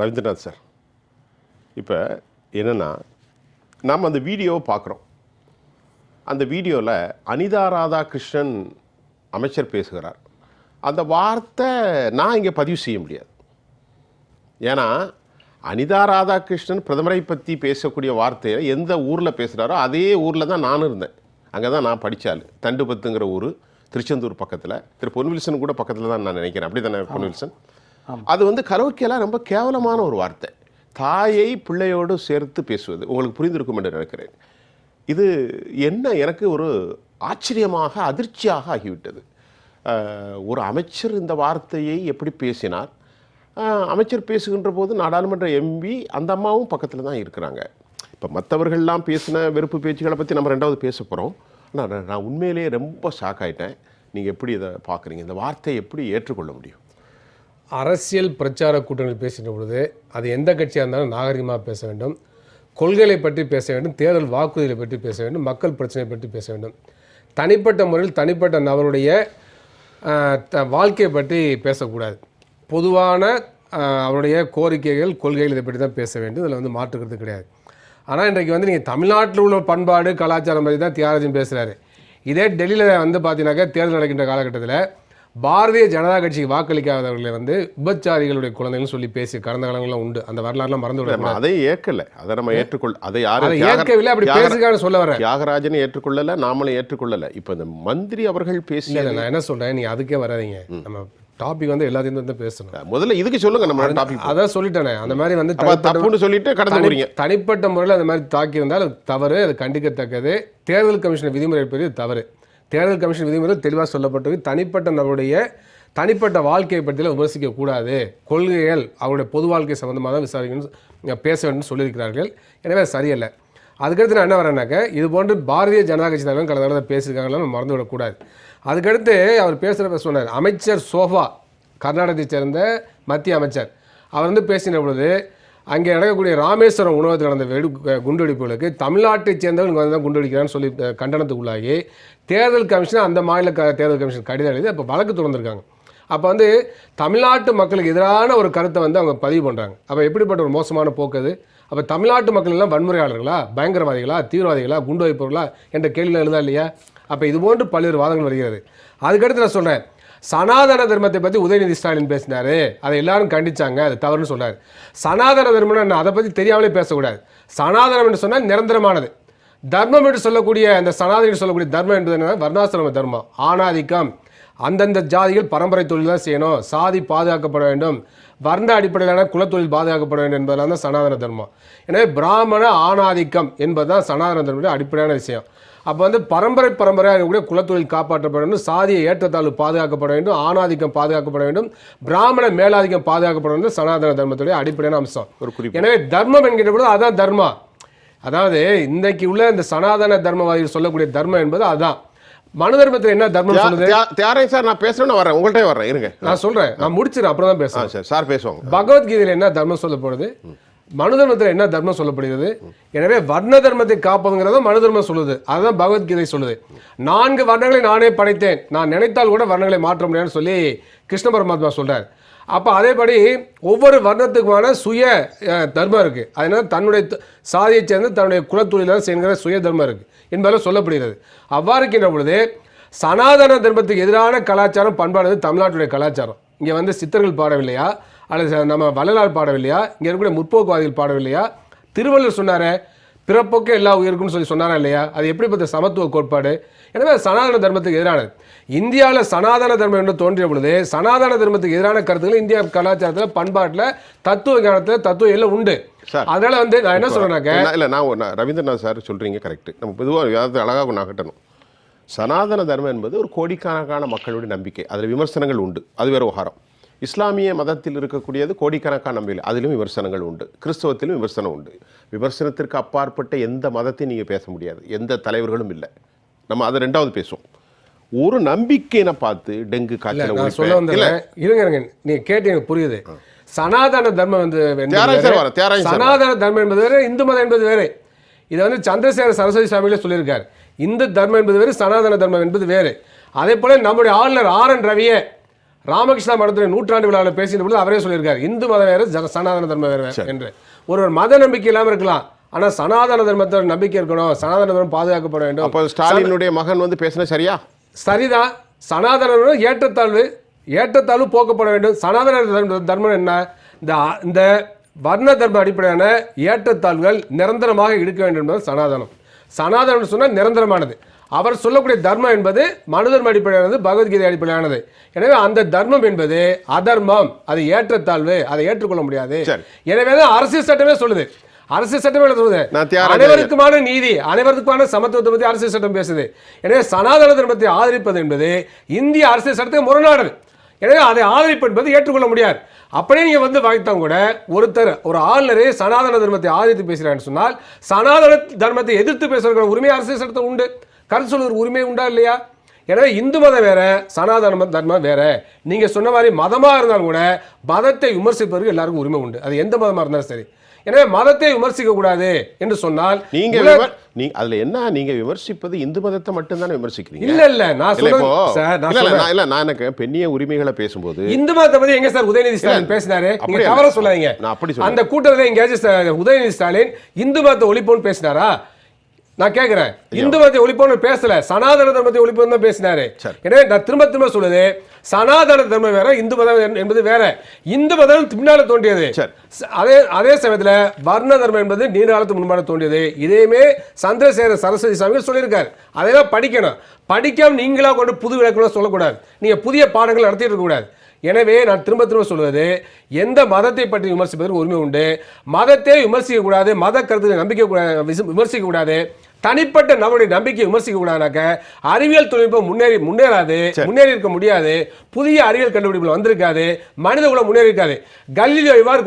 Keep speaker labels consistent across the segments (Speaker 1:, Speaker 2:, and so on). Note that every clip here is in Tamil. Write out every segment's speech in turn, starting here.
Speaker 1: ரவீந்திரநாத் சார் இப்போ என்னென்னா நாம் அந்த வீடியோவை பார்க்குறோம் அந்த வீடியோவில் அனிதா ராதாகிருஷ்ணன் அமைச்சர் பேசுகிறார் அந்த வார்த்தை நான் இங்கே பதிவு செய்ய முடியாது ஏன்னா அனிதா ராதாகிருஷ்ணன் பிரதமரை பற்றி பேசக்கூடிய வார்த்தையில் எந்த ஊரில் பேசுகிறாரோ அதே ஊரில் தான் நானும் இருந்தேன் அங்கே தான் நான் படித்தால் தண்டுபத்துங்கிற ஊர் திருச்செந்தூர் பக்கத்தில் திரு பொன்வில்சன் கூட பக்கத்தில் தான் நான் நினைக்கிறேன் அப்படி தானே பொன்வில்சன் அது வந்து கரோக்கியெல்லாம் ரொம்ப கேவலமான ஒரு வார்த்தை தாயை பிள்ளையோடு சேர்த்து பேசுவது உங்களுக்கு புரிந்திருக்கும் என்று நினைக்கிறேன் இது என்ன எனக்கு ஒரு ஆச்சரியமாக அதிர்ச்சியாக ஆகிவிட்டது ஒரு அமைச்சர் இந்த வார்த்தையை எப்படி பேசினார் அமைச்சர் பேசுகின்ற போது நாடாளுமன்ற எம்பி அந்த அம்மாவும் பக்கத்தில் தான் இருக்கிறாங்க இப்போ மற்றவர்கள்லாம் பேசின வெறுப்பு பேச்சுகளை பற்றி நம்ம ரெண்டாவது பேச போகிறோம் ஆனால் நான் உண்மையிலேயே ரொம்ப ஷாக் ஆகிட்டேன் நீங்கள் எப்படி இதை பார்க்குறீங்க இந்த வார்த்தையை எப்படி ஏற்றுக்கொள்ள முடியும்
Speaker 2: அரசியல் பிரச்சார கூட்டணியில் பேசின பொழுது அது எந்த கட்சியாக இருந்தாலும் நாகரிகமாக பேச வேண்டும் கொள்கைகளை பற்றி பேச வேண்டும் தேர்தல் வாக்குறுதிகளை பற்றி பேச வேண்டும் மக்கள் பிரச்சனை பற்றி பேச வேண்டும் தனிப்பட்ட முறையில் தனிப்பட்ட நபருடைய வாழ்க்கையை பற்றி பேசக்கூடாது பொதுவான அவருடைய கோரிக்கைகள் கொள்கைகள் இதை பற்றி தான் பேச வேண்டும் இதில் வந்து மாற்றுக்கிறது கிடையாது ஆனால் இன்றைக்கு வந்து நீங்கள் தமிழ்நாட்டில் உள்ள பண்பாடு கலாச்சாரம் பற்றி தான் தியாகராஜன் பேசுகிறாரு இதே டெல்லியில் வந்து பார்த்தீங்கன்னாக்கா தேர்தல் நடக்கின்ற காலகட்டத்தில் பாரதிய ஜனதா கட்சிக்கு வாக்களிக்காதவர்களை வந்து விபச்சாரிகளுடைய குழந்தைகள் சொல்லி பேசி கடந்த
Speaker 1: காலங்கள்லாம் உண்டு அந்த வரலாறுலாம் மறந்து விட அதை ஏற்கல அதை நம்ம ஏற்றுக்கொள் அதை யாரும் ஏற்கவில்லை அப்படி பேசுக்கான சொல்ல வர தியாகராஜன் ஏற்றுக்கொள்ளல நாமளும் ஏற்றுக்கொள்ளல இப்போ இந்த மந்திரி அவர்கள் பேசிய நான் என்ன சொல்றேன்
Speaker 2: நீ அதுக்கே வராதிங்க நம்ம டாபிக் வந்து எல்லாத்தையும் வந்து பேசணும்
Speaker 1: முதல்ல இதுக்கு சொல்லுங்க நம்ம டாபிக் அதான்
Speaker 2: சொல்லிட்டேனே அந்த மாதிரி வந்து தப்புன்னு சொல்லிட்டு கடந்து போறீங்க தனிப்பட்ட முறையில் அந்த மாதிரி தாக்கி இருந்தால் அது தவறு அது கண்டிக்கத்தக்கது தேர்தல் கமிஷன் விதிமுறை பெரிய தவறு தேர்தல் கமிஷன் விதிமுறை தெளிவாக சொல்லப்பட்டது தனிப்பட்ட நபருடைய தனிப்பட்ட வாழ்க்கையை பற்றியில் விமர்சிக்கக்கூடாது கொள்கைகள் அவருடைய பொது வாழ்க்கை சம்மந்தமாக தான் விசாரிக்கணும் பேச வேண்டும் சொல்லியிருக்கிறார்கள் எனவே சரியல்ல அதுக்கடுத்து நான் என்ன வரேன்னாக்க இது போன்று பாரதிய ஜனதா கட்சி தலைவர் கடந்த காலத்தில் பேசியிருக்காங்களா நம்ம மறந்து விடக்கூடாது அதுக்கடுத்து அவர் பேசுகிறப்ப சொன்னார் அமைச்சர் சோஃபா கர்நாடகத்தை சேர்ந்த மத்திய அமைச்சர் அவர் வந்து பேசின பொழுது அங்கே நடக்கக்கூடிய ராமேஸ்வரம் உணவகத்தில் நடந்த வெடி குண்டுவெடிப்புகளுக்கு சேர்ந்தவர்கள் சேர்ந்தவங்க வந்து தான் குண்டுவெடிக்கிறான்னு சொல்லி கண்டனத்துக்குள்ளாகி தேர்தல் கமிஷன் அந்த மாநில க தேர்தல் கமிஷன் கடிதம் எழுதி அப்போ வழக்கு தொடர்ந்துருக்காங்க அப்போ வந்து தமிழ்நாட்டு மக்களுக்கு எதிரான ஒரு கருத்தை வந்து அவங்க பதிவு பண்ணுறாங்க அப்போ எப்படிப்பட்ட ஒரு மோசமான போக்கு அது அப்போ தமிழ்நாட்டு மக்கள் எல்லாம் வன்முறையாளர்களா பயங்கரவாதிகளா தீவிரவாதிகளா குண்டு வைப்பவர்களா என்ற கேள்வியில் எழுதா இல்லையா அப்போ இது போன்று பல்வேறு வாதங்கள் வருகிறது அதுக்கடுத்து நான் சொல்கிறேன் சனாதன தர்மத்தை பற்றி உதயநிதி ஸ்டாலின் பேசினார் அதை எல்லாரும் கண்டிச்சாங்க அது தவறுன்னு சொல்கிறார் சனாதன தர்மம்னா என்ன அதை பற்றி தெரியாமலே பேசக்கூடாது சனாதனம் என்று சொன்னால் நிரந்தரமானது தர்மம் என்று சொல்லக்கூடிய அந்த சனாதனம் என்று சொல்லக்கூடிய தர்மம் என்பது என்ன வர்ணாசிரம தர்மம் ஆணாதிக்கம் அந்தந்த ஜாதிகள் பரம்பரை தொழில் தான் செய்யணும் சாதி பாதுகாக்கப்பட வேண்டும் வர்ண அடிப்படையிலான குலத்தொழில் பாதுகாக்கப்பட வேண்டும் என்பதெல்லாம் தான் சனாதன தர்மம் எனவே பிராமண ஆணாதிக்கம் என்பது தான் சனாதன தர்மத்தின் அடிப்படையான விஷயம் அப்போ வந்து பரம்பரை பரம்பரையாக இருக்கக்கூடிய குலத்தொழில் காப்பாற்றப்பட வேண்டும் சாதிய ஏற்றத்தாழ்வு பாதுகாக்கப்பட வேண்டும் ஆணாதிக்கம் பாதுகாக்கப்பட வேண்டும் பிராமண மேலாதிக்கம் பாதுகாக்கப்பட வேண்டும் சனாதன தர்மத்துடைய அடிப்படையான அம்சம் ஒரு குறிப்பு எனவே தர்மம் என்கிற பொழுது அதான் தர்மா அதாவது இன்றைக்கு உள்ள இந்த சனாதன தர்மவாதிகள் சொல்லக்கூடிய தர்மம் என்பது அதான் மனு தர்மத்தில் என்ன தர்மம் சொல்லுது சார் நான் பேசணும்னு வரேன் உங்கள்கிட்ட வரேன் இருங்க நான் சொல்றேன் நான் முடிச்சிடறேன் அப்புறம் தான் பேசுறேன் சார் சார் பகவத்கீதையில் என்ன தர்மம் சொல்ல போகிறது மனு தர்மத்தில் என்ன தர்மம் சொல்லப்படுகிறது எனவே வர்ண தர்மத்தை காப்பதுங்கிறத மனு தர்மம் சொல்லுது அதுதான் பகவத்கீதை சொல்லுது நான்கு வர்ணங்களை நானே படைத்தேன் நான் நினைத்தால் கூட வர்ணங்களை மாற்ற முடியாதுன்னு சொல்லி கிருஷ்ண பரமாத்மா சொல்கிறார் அப்போ அதேபடி ஒவ்வொரு வர்ணத்துக்குமான சுய தர்மம் இருக்குது அதனால் தன்னுடைய சாதியை சேர்ந்து தன்னுடைய குலத்தொழிலாளர் செய்கிற சுய தர்மம் இருக்குது என்பதில் சொல்லப்படுகிறது அவ்வாறு இருக்கின்ற பொழுது சனாதன தர்மத்துக்கு எதிரான கலாச்சாரம் பண்பாடு தமிழ்நாட்டுடைய கலாச்சாரம் இங்கே வந்து சித்தர்கள் பாடவில்லையா அல்லது நம்ம வள்ளலார் பாடவில்லையா இங்கே இருக்கக்கூடிய முற்போக்குவாதிகள் பாடவில்லையா திருவள்ளுவர் சொன்னார் பிறப்போக்கே எல்லா உயிருக்குன்னு சொல்லி சொன்னாரா இல்லையா அது எப்படிப்பட்ட சமத்துவ கோட்பாடு எனவே சனாதன தர்மத்துக்கு எதிரானது இந்தியாவில் சனாதன தர்மம் என்று தோன்றிய பொழுது சனாதன தர்மத்துக்கு எதிரான கருத்துக்கள் இந்தியா கலாச்சாரத்தில் பண்பாட்டில் தத்துவ ஞானத்தில் தத்துவம் எல்லாம் உண்டு அதனால வந்து நான் என்ன சொல்கிறேன்னாக்க இல்லை
Speaker 1: நான் ரவீந்திரநாத் சார் சொல்கிறீங்க கரெக்ட் நம்ம பொதுவாக ஏதாவது அழகாக நகட்டணும் சனாதன தர்மம் என்பது ஒரு கோடிக்கணக்கான மக்களுடைய நம்பிக்கை அதில் விமர்சனங்கள் உண்டு அது வேறு உகாரம் இஸ்லாமிய மதத்தில் இருக்கக்கூடியது கோடிக்கணக்கான நம்பிக்கை அதிலும் விமர்சனங்கள் உண்டு கிறிஸ்தவத்திலும் விமர்சனம் உண்டு விமர்சனத்திற்கு அப்பாற்பட்ட எந்த மதத்தையும் நீங்கள் பேச முடியாது எந்த தலைவர்களும் இல்லை நம்ம அதை ரெண்டாவது பேசுவோம் ஒரு நம்பிக்கையை பார்த்து டெங்கு காய்ச்சல் சொல்ல
Speaker 2: இருங்க கேட்டு எனக்கு புரியுது
Speaker 1: சனாதன தர்மம் வந்து
Speaker 2: சனாதன தர்மம் என்பது வேறு இந்து மதம் என்பது வேறு இதை வந்து சந்திரசேகர சரஸ்வதி சாமியில சொல்லியிருக்காரு இந்து தர்மம் என்பது வேறு சனாதன தர்மம் என்பது வேறு அதே போல நம்முடைய ஆளுநர் ஆர் என் ரவியை ராமகிருஷ்ணா மடத்தின நூற்றாண்டு விழாவில் பேசின பொழுது அவரே சொல்லியிருக்காரு இந்து மதம் வேறு சனாதன தர்மம் வேறு என்று ஒருவர் மத நம்பிக்கை இல்லாமல் இருக்கலாம் ஆனால் சனாதன தர்மத்தோட நம்பிக்கை இருக்கணும் சனாதன தர்மம் பாதுகாக்கப்பட வேண்டும் அப்போ ஸ்டாலினுடைய மகன் வந்து பேசின சரியா சரிதான் சனாதன ஏற்றத்தாழ்வு ஏற்றத்தாழ்வு போக்கப்பட வேண்டும் சனாதன தர்மம் என்ன இந்த இந்த வர்ண தர்ம அடிப்படையான ஏற்றத்தாழ்வுகள் நிரந்தரமாக இருக்க வேண்டும் என்பது சனாதனம் சனாதனம் சொன்னால் நிரந்தரமானது அவர் சொல்லக்கூடிய தர்மம் என்பது மனுதர்ம அடிப்படையானது பகவத்கீதை அடிப்படையானது எனவே அந்த தர்மம் என்பது அதர்மம் அது ஏற்றத்தாழ்வு அதை ஏற்றுக்கொள்ள முடியாது எனவே தான் அரசியல் சட்டமே சொல்லுது அரசியல் சட்டம் சொல்லுது அனைவருக்குமான நீதி அனைவருக்குமான சமத்துவத்தை பற்றி அரசியல் சட்டம் பேசுது எனவே சனாதன தர்மத்தை ஆதரிப்பது என்பது இந்திய அரசியல் சட்டத்துக்கு முரணானது எனவே அதை ஆதரிப்பு என்பது ஏற்றுக்கொள்ள முடியாது அப்படியே நீங்கள் வந்து வாய்த்தா கூட ஒருத்தர் ஒரு ஆளுநரே சனாதன தர்மத்தை ஆதரித்து பேசுகிறான்னு சொன்னால் சனாதன தர்மத்தை எதிர்த்து பேசுகிற உரிமை அரசியல் சட்டத்தை உண்டு கருத்து சொல்வதற்கு உரிமை உண்டா இல்லையா எனவே இந்து மதம் வேற சனாதன தர்மம் வேற நீங்க சொன்ன மாதிரி மதமாக இருந்தாலும் கூட மதத்தை விமர்சிப்பதற்கு எல்லாருக்கும் உரிமை உண்டு அது எந்த
Speaker 1: மதமாக இருந்தாலும் சரி எனவே மதத்தை விமர்சிக்க கூடாது என்று சொன்னால் நீங்க நீ அதுல என்ன நீங்க விமர்சிப்பது இந்து மதத்தை மட்டும்தானே விமர்சிக்கிறீங்க இல்ல இல்ல நான் சொல்ல இல்ல நான் எனக்கு பெண்ணிய உரிமைகளை பேசும்போது இந்து மதத்தை பத்தி எங்க சார் உதயநிதி ஸ்டாலின் பேசினாரு நீங்க தவற சொல்லாதீங்க நான் அப்படி அந்த
Speaker 2: கூட்டத்துல எங்கேயாச்சும் உதயநிதி ஸ்டாலின் இந்து மதத்தை ஒழிப்போன்னு பேசினாரா நான் கேட்குறேன் இந்து மதத்தை ஒழிப்போன்னு பேசல சனாதன தர்மத்தை ஒழிப்போம் தான் பேசினாரு எனவே நான் திரும்ப திரும்ப சொல்லுது சனாதன தர்மம் வேற இந்து மதம் என்பது வேற இந்து மதம் பின்னால தோன்றியது அதே அதே சமயத்தில் வர்ண தர்மம் என்பது நீண்ட காலத்துக்கு முன்பாக தோன்றியது இதையுமே சந்திரசேகர சரஸ்வதி சாமி சொல்லியிருக்காரு அதெல்லாம் படிக்கணும் படிக்காம நீங்களா கொண்டு புது விளக்கம்லாம் சொல்லக்கூடாது நீங்கள் புதிய பாடங்கள் நடத்திட்டு இருக்கக்கூடாது எனவே நான் திரும்ப திரும்ப சொல்வது எந்த மதத்தை பற்றி விமர்சிப்பதற்கு உரிமை உண்டு மதத்தை விமர்சிக்கக்கூடாது மத கருத்து நம்பிக்கை விமர்சிக்கக்கூடாது தனிப்பட்ட நம்முடைய நம்பிக்கை விமர்சிக்க கூடாதுனாக்க அறிவியல் தொழில்நுட்பம் முன்னேறி முன்னேறாது முன்னேறி இருக்க முடியாது புதிய அறிவியல் கண்டுபிடிப்புகள் வந்திருக்காது மனித குலம் முன்னேறி இருக்காது கல்லியோ இவ்வாறு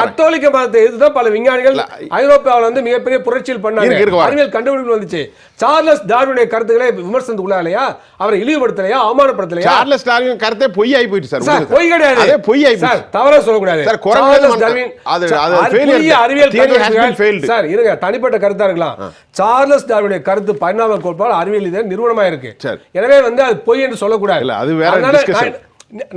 Speaker 2: கத்தோலிக்க மதத்தை எதிர்த்து பல விஞ்ஞானிகள் ஐரோப்பாவில் வந்து மிகப்பெரிய புரட்சியில் பண்ணாங்க அறிவியல் கண்டுபிடிப்பு வந்துச்சு சார்லஸ் டார்வினுடைய கருத்துக்களை விமர்சனத்துக்குள்ள இல்லையா அவரை இழிவுபடுத்தலையா அவமானப்படுத்தலையா சார்லஸ் டார்வின் கருத்தை பொய் ஆகி போயிட்டு சார் பொய் கிடையாது பொய் ஆகி தவறா சொல்லக்கூடாது அது அறிவியல் சார் இருங்க தனிப்பட்ட கருத்தா இருக்கலாம் சார்லஸ் டார்வினுடைய கருத்து பரிணாம கோட்பாடு அறிவியல் இதே நிறுவனமா இருக்கு எனவே வந்து அது பொய் என்று சொல்லக்கூடாது அது வேற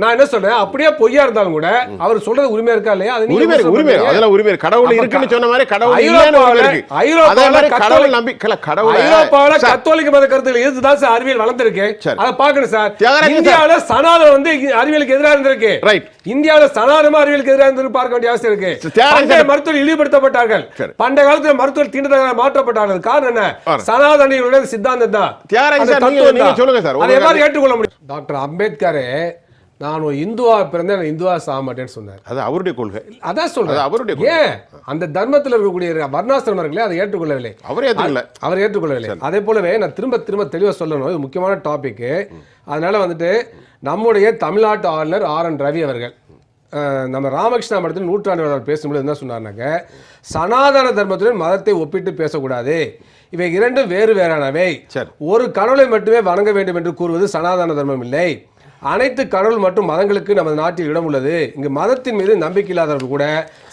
Speaker 2: நான் என்ன சொல்றேன் அப்படியே பொய்யா இருந்தாலும் கூட அவர் சொல்றது உரிமை இருக்கா இல்லையா அது உரிமை உரிமை அதுல
Speaker 1: உரிமை கடவுள் இருக்குன்னு சொன்ன மாதிரி கடவுள் ஐரோப்பாவில கடவுள் நம்பி கடவுள் ஐரோப்பாவில
Speaker 2: கத்தோலிக்க மத கருத்துக்கள் எதிர்த்து சார் அறிவியல் வளர்ந்திருக்கு அதை பாக்கணும் சார் இந்தியாவில சனாதனம் வந்து அறிவியலுக்கு எதிராக இருந்திருக்கு ரைட் இந்தியாவில சனாதனமா அறிவியலுக்கு எதிராக இருந்து பார்க்க வேண்டிய அவசியம் இருக்கு மருத்துவர் இழிவுபடுத்தப்பட்டார்கள் பண்ட காலத்துல மருத்துவர் தீண்டதாக மாற்றப்பட்டார்கள் காரணம் என்ன சனாதனிகளுடைய சித்தாந்தம் தான் சொல்லுங்க சார் அதை எல்லாரும் ஏற்றுக்கொள்ள முடியும் டாக்டர் அம்பேத்கரே நான் ஒரு இந்துவா பிறந்தேன் நான் இந்துவா சாக மாட்டேன்னு சொன்னார் அது அவருடைய கொள்கை அதான் சொல்றேன் அவருடைய ஏன் அந்த தர்மத்தில் இருக்கக்கூடிய வர்ணாசிரமர்களே அதை ஏற்றுக்கொள்ளவில்லை அவர் ஏற்றுக்கொள்ள அவர் ஏற்றுக்கொள்ளவில்லை அதே போலவே நான் திரும்ப திரும்ப தெளிவாக சொல்லணும் இது முக்கியமான டாபிக்கு அதனால வந்துட்டு நம்முடைய தமிழ்நாட்டு ஆளுநர் ஆர் என் ரவி அவர்கள் நம்ம ராமகிருஷ்ணா மடத்தில் நூற்றாண்டு அவர் பேசும்போது என்ன சொன்னார்னாக்க சனாதன தர்மத்துடன் மதத்தை ஒப்பிட்டு பேசக்கூடாது இவை இரண்டும் வேறு வேறானவை ஒரு கடவுளை மட்டுமே வணங்க வேண்டும் என்று கூறுவது சனாதன தர்மம் இல்லை அனைத்து கடவுள் மற்றும் மதங்களுக்கு நமது நாட்டில் இடம் உள்ளது இங்கு மதத்தின் மீது நம்பிக்கை இல்லாதவர்கள் கூட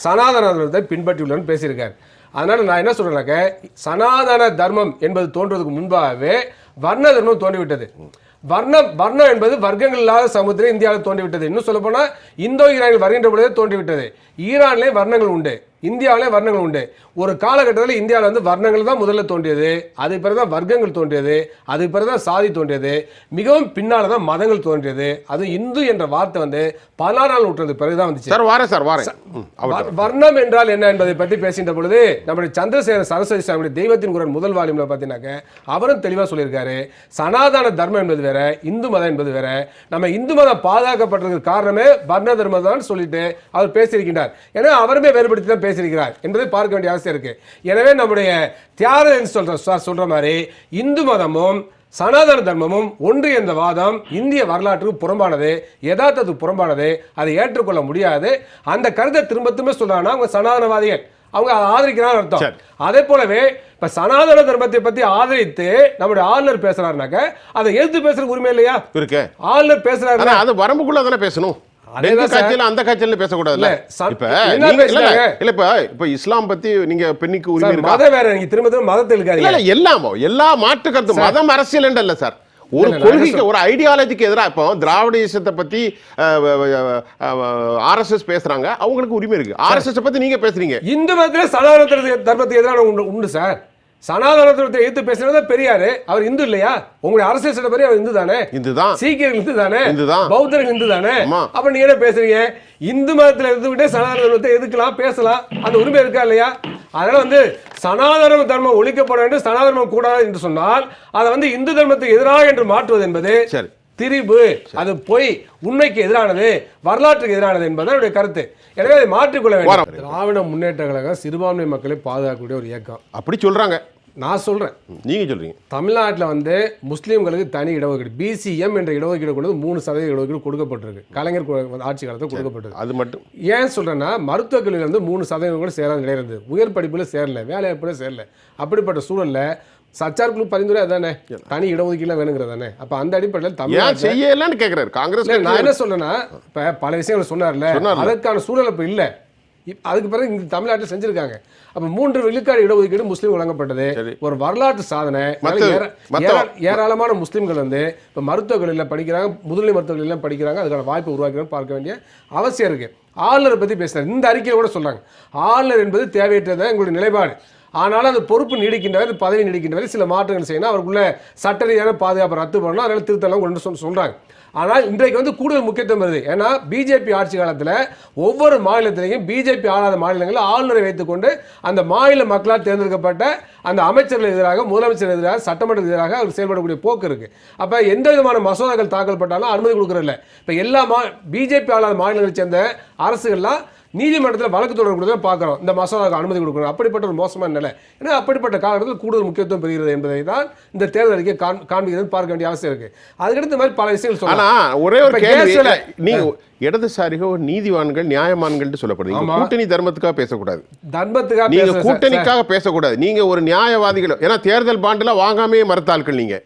Speaker 2: சனாதன தர்மத்தை பின்பற்றியுள்ளனர் பேசியிருக்கார் அதனால் நான் என்ன சொல்கிறேன்னாக்க சனாதன தர்மம் என்பது தோன்றுவதற்கு முன்பாகவே வர்ண தர்மம் தோன்றிவிட்டது வர்ணம் வர்ணம் என்பது வர்க்கங்கள் இல்லாத சமுத்திரம் இந்தியாவில் தோன்றிவிட்டது இன்னும் சொல்லப்போனால் இந்தோ ஈரானில் வருகின்ற பொழுதே தோன்றிவிட்டது ஈரானிலே வர்ணங்கள் உண்டு இந்தியாவிலே வர்ணங்கள் உண்டு ஒரு காலகட்டத்தில் இந்தியாவில் வந்து வர்ணங்கள் தான் முதல்ல தோன்றியது அது பிறகு தான் வர்க்கங்கள் தோன்றியது அது பிறகு தான் சாதி தோன்றியது மிகவும் பின்னால் தான் மதங்கள் தோன்றியது அது இந்து என்ற வார்த்தை வந்து நாள் நூற்றாண்டு பிறகு தான் வந்துச்சு சார் வார சார்
Speaker 1: வாரேன்
Speaker 2: வர்ணம் என்றால் என்ன என்பதை பற்றி பேசுகின்ற பொழுது நம்முடைய சந்திரசேகர சரஸ்வதி சாமியுடைய தெய்வத்தின் குரல் முதல் வாலியில் பார்த்தீங்கன்னாக்க அவரும் தெளிவாக சொல்லியிருக்காரு சனாதன தர்மம் என்பது வேற இந்து மதம் என்பது வேற நம்ம இந்து மதம் பாதுகாக்கப்பட்டதுக்கு காரணமே வர்ண தர்மம் தான் சொல்லிட்டு அவர் பேசியிருக்கின்றார் ஏன்னா அவருமே வேறுபடுத்தி தான் பேசியிருக்கிறார் என்பதை பார்க்க வேண்டிய அவசியம் இருக்குது எனவே நம்முடைய தியாகன் சொல்கிற சார் சொல்கிற மாதிரி இந்து மதமும் சனாதன தர்மமும் ஒன்று என்ற வாதம் இந்திய வரலாற்றுக்கு புறம்பானது யதார்த்தத்துக்கு புறம்பானது அதை ஏற்றுக்கொள்ள முடியாது அந்த கருத்தை திரும்ப திரும்ப சொல்றாங்க அவங்க சனாதனவாதிகள் அவங்க அதை ஆதரிக்கிறான்னு அர்த்தம் அதே போலவே இப்போ சனாதன தர்மத்தை பற்றி ஆதரித்து
Speaker 1: நம்முடைய ஆளுநர் பேசுறாருனாக்க அதை எதிர்த்து பேசுறதுக்கு உரிமை இல்லையா இருக்கு ஆளுநர் பேசுறாரு அது வரம்புக்குள்ள தானே பேசணும் இந்த கட்சியில அந்த கட்சியில பேசக்கூடாதுல்ல இப்ப இல்ல இப்ப இப்ப இஸ்லாம் பத்தி நீங்க பெண்ணுக்கு உரிமை இருக்கு மதம் வேற நீங்க திரும்ப திரும்ப மதத்தில் இருக்காது இல்ல எல்லாமோ எல்லா மாற்று கருத்து மதம் அரசியல் இல்ல சார் ஒரு கொள்கைக்கு ஒரு ஐடியாலஜிக்கு எதிராக இப்போ திராவிட இசத்தை பத்தி ஆர்எஸ்எஸ் பேசுறாங்க அவங்களுக்கு உரிமை இருக்கு ஆர்எஸ்எஸ் பத்தி நீங்க பேசுறீங்க இந்து மதத்துல சனாதன தர்மத்துக்கு எதிராக உண்டு சார் சனாதனத்தை எடுத்து பேசுறது
Speaker 2: பெரியாரு அவர் இந்து இல்லையா உங்களுடைய அரசியல் சட்டப்படி அவர் இந்து தானே இந்து தான் சீக்கியர்கள் இந்து தானே இந்து தான் பௌத்தர்கள் இந்து தானே அப்ப நீங்க என்ன பேசுறீங்க இந்து மதத்துல இருந்துகிட்டே சனாதனத்தை எதுக்கலாம் பேசலாம் அந்த உரிமை இருக்கா இல்லையா அதனால வந்து சனாதன தர்மம் ஒழிக்கப்பட வேண்டும் சனாதனம் கூடாது என்று சொன்னால் அதை வந்து இந்து தர்மத்துக்கு எதிராக என்று மாற்றுவது என்பது திரிபு அது பொய் உண்மைக்கு எதிரானது வரலாற்றுக்கு எதிரானது என்பது என்னுடைய கருத்து எனவே அதை மாற்றிக்கொள்ள வேண்டும் திராவிட முன்னேற்ற கழகம் சிறுபான்மை மக்களை பாதுகாக்கக்கூடிய ஒரு இயக்கம் அப்படி சொல்றாங்க நான் சொல்கிறேன் நீங்கள் சொல்கிறீங்க தமிழ்நாட்டில் வந்து முஸ்லீம்களுக்கு தனி இடஒதுக்கீடு பிசிஎம் என்ற இடஒதுக்கீடு கொண்டு மூணு சதவீத இடஒதுக்கீடு கொடுக்கப்பட்டிருக்கு கலைஞர் ஆட்சி காலத்தில் கொடுக்கப்பட்டது அது மட்டும் ஏன் சொல்கிறேன்னா மருத்துவக் கல்வியில் வந்து மூணு சதவீதம் கூட சேராத கிடையாது உயர் படிப்பில் சேரல வேலைவாய்ப்பில் சேரல அப்படிப்பட்ட சூழலில் சச்சார் குழு பரிந்துரை அதானே தனி வேணுங்கிறது வேணுங்கிறதானே அப்போ அந்த அடிப்படையில் தமிழ்
Speaker 1: செய்யலன்னு கேட்குறாரு காங்கிரஸ் நான் என்ன சொல்றேன்னா இப்போ பல விஷயங்கள் சொன்னார்ல
Speaker 2: அதற்கான சூழல் இப்போ இல்லை அதுக்கு பிறகு இங்கே தமிழ்நாட்டில் செஞ்சுருக்காங்க அப்போ மூன்று விழுக்காடு இடஒதுக்கீடு முஸ்லீம் வழங்கப்பட்டது ஒரு வரலாற்று சாதனை ஏராளமான முஸ்லீம்கள் வந்து இப்போ மருத்துவக்கல்லில் படிக்கிறாங்க முதுநிலை எல்லாம் படிக்கிறாங்க அதுக்கான வாய்ப்பு உருவாக்கணும்னு பார்க்க வேண்டிய அவசியம் இருக்குது ஆளுநரை பற்றி பேசுகிறார் இந்த அறிக்கையில் கூட சொல்கிறாங்க ஆளுநர் என்பது தேவையற்றதான் எங்களுடைய நிலைப்பாடு ஆனாலும் அந்த பொறுப்பு நீடிக்கின்றவர் பதவி நீடிக்கின்ற சில மாற்றங்கள் செய்யணும் அவருக்குள்ள சட்ட ரீதியான பாதுகாப்பு ரத்து பண்ணணும் அதனால் திருத்தலாம் கொண்டு சொல்கிறாங்க ஆனால் இன்றைக்கு வந்து கூடுதல் முக்கியத்துவம் வருது ஏன்னா பிஜேபி ஆட்சி காலத்தில் ஒவ்வொரு மாநிலத்திலையும் பிஜேபி ஆளாத மாநிலங்களில் ஆளுநரை வைத்துக்கொண்டு அந்த மாநில மக்களால் தேர்ந்தெடுக்கப்பட்ட அந்த அமைச்சர்கள் எதிராக முதலமைச்சர் எதிராக சட்டமன்ற எதிராக அவர் செயல்படக்கூடிய போக்கு இருக்குது அப்போ எந்த விதமான மசோதாக்கள் தாக்கல் பட்டாலும் அனுமதி கொடுக்குறதில்ல இப்போ எல்லா மா பிஜேபி ஆளாத மாநிலங்களை சேர்ந்த அரசுகள்லாம் நீதிமன்றத்தில் வழக்கு தொடர்புதான் பார்க்குறோம் இந்த மசோதாவுக்கு அனுமதி கொடுக்கணும் அப்படிப்பட்ட ஒரு மோசமான நிலை ஏன்னா அப்படிப்பட்ட காலகட்டத்தில் கூடுதல் முக்கியத்துவம் பெறுகிறது என்பதை தான் இந்த தேர்தல் அறிக்கை காண்பிக்கிறது பார்க்க வேண்டிய அவசியம் இருக்குது அதுக்கடுத்து மாதிரி பல விஷயங்கள் சொல்லலாம் ஒரே ஒரு கேள்வியில் நீங்கள்
Speaker 1: இடதுசாரிகோ நீதிவான்கள் நியாயமான்கள் சொல்லப்படுது கூட்டணி தர்மத்துக்காக பேசக்கூடாது தர்மத்துக்காக நீங்க கூட்டணிக்காக பேசக்கூடாது நீங்க ஒரு நியாயவாதிகள் ஏன்னா தேர்தல் பாண்டுல வாங்காமே மறுத்தாள்கள் நீங்க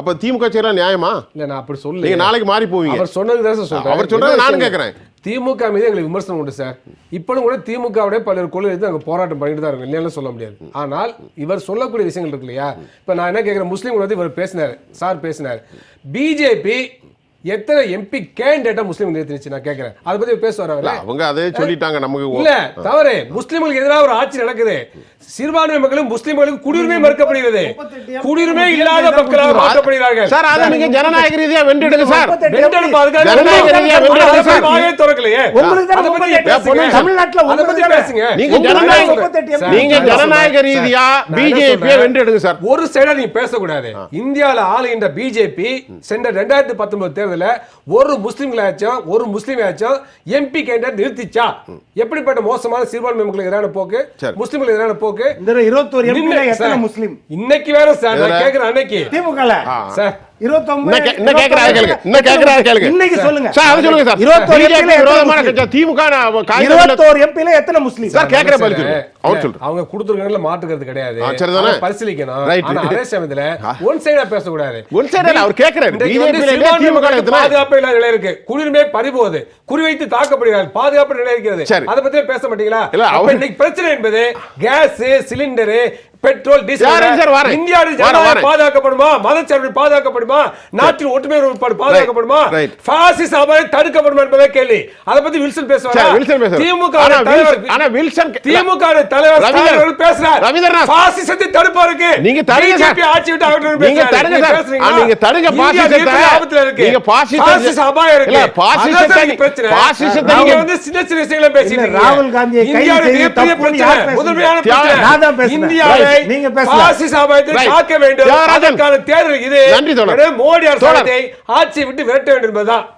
Speaker 1: அப்போ திமுக செய்யலாம் நியாயமா இல்லை நான் அப்படி சொல்லு நீங்கள் நாளைக்கு மாறி போவீங்க அவர் சொன்னது தான் சார் சொல்கிறேன் அவர் சொல்கிறது நானும் கேட்குறேன்
Speaker 2: திமுக மீது எங்களுக்கு விமர்சனம் உண்டு சார் இப்போலும் கூட திமுகவுடைய பல்வேறு குழு எடுத்து நாங்கள் போராட்டம் பண்ணிட்டு தான் இருக்கோம் சொல்ல முடியாது ஆனால் இவர் சொல்லக்கூடிய விஷயங்கள் இருக்கு இல்லையா இப்போ நான் என்ன கேட்குறேன் முஸ்லீம்கள் வந்து இவர் பேசினார் சார் பேசினார் பிஜேபி எத்தனை எம்பி கேண்டேட்டா முஸ்லீம் நிறுத்தினுச்சு அதை பத்தி பேச வர அவங்க அதே சொல்லிட்டாங்க
Speaker 1: நமக்கு இல்ல தவறு
Speaker 2: முஸ்லீம்களுக்கு எதிராக ஒரு ஆட்சி நடக்குது சிறுபான்மை மக்களும் முஸ்லீம்களுக்கு குடியுரிமை மறுக்கப்படுகிறது குடியுரிமை இல்லாத மக்களாக மாற்றப்படுகிறார்கள் சார் அதை நீங்க ஜனநாயக ரீதியா சார் வென்றெடுப்பு அதுக்காக ஜனநாயக ரீதியா சார் வாயே திறக்கலையே தமிழ்நாட்டுல பத்தி பேசுங்க நீங்க ஜனநாயக நீங்க ஜனநாயக ரீதியா பிஜேபியை வென்றெடுங்க சார் ஒரு சைடா நீங்க பேசக்கூடாது இந்தியாவில் ஆளுகின்ற பிஜேபி சென்ற ரெண்டாயிரத்தி பத்தொன்பது தேர்தல் தேர்தலில் ஒரு முஸ்லீம்களாச்சும் ஒரு ஆச்சும் எம்பி கேண்டிடேட் நிறுத்திச்சா எப்படிப்பட்ட மோசமான சிறுபான்மை எதிரான போக்கு முஸ்லீம்களுக்கு எதிரான போக்கு ஒரு முஸ்லீம் இன்னைக்கு வேற சார் கேக்குறேன் அன்னைக்கு திமுக சார்
Speaker 1: ஒன் சைடா
Speaker 2: பேசக்கூடாது அவர் கேட்கிறாரு பாதுகாப்பு இல்லாத நிலை இருக்கு குடியுரிமை பறிபோகுது குறிவைத்து தாக்கப்படுகிறார் பாதுகாப்பு நிலை இருக்கிறது அதை பத்தி பேச மாட்டீங்களா இன்னைக்கு பிரச்சனை என்பது கேஸ் சிலிண்டரு பெட்ரோல் டீசல் இந்தியாவில் பாதுகாக்கப்படுமா மதச்சார்பில் பாதுகாக்கப்படுமா நாட்டில் ஒற்றுமை பாதுகாக்கப்படுமா பாசிச அபாயம் தடுக்கப்படுமா என்பதே கேள்வி அதை பத்தி வில்சன் பேசுவாங்க திமுக ஆனா வில்சன் திமுக தலைவர் பேசுறாரு பாசிசத்தை தடுப்பாருக்கு நீங்க தடுங்க ஆட்சி விட்டு அகற்றணும் நீங்க தடுங்க நீங்க பாசிசத்தை ஆபத்துல இருக்கு நீங்க பாசிச அபாயம் இருக்கு பாசிசத்தை பிரச்சனை பாசிசத்தை நீங்க வந்து சின்ன சின்ன விஷயங்களை ராகுல் காந்தி இந்தியாவில் மிகப்பெரிய பிரச்சனை முதன்மையான பிரச்சனை அமையத்தை நீங்க பாசிச காக்க வேண்டும் அதற்கான தேர்தல் இது மோடி அரசாங்கத்தை ஆட்சியை விட்டு விரட்ட வேண்டும் என்பதுதான்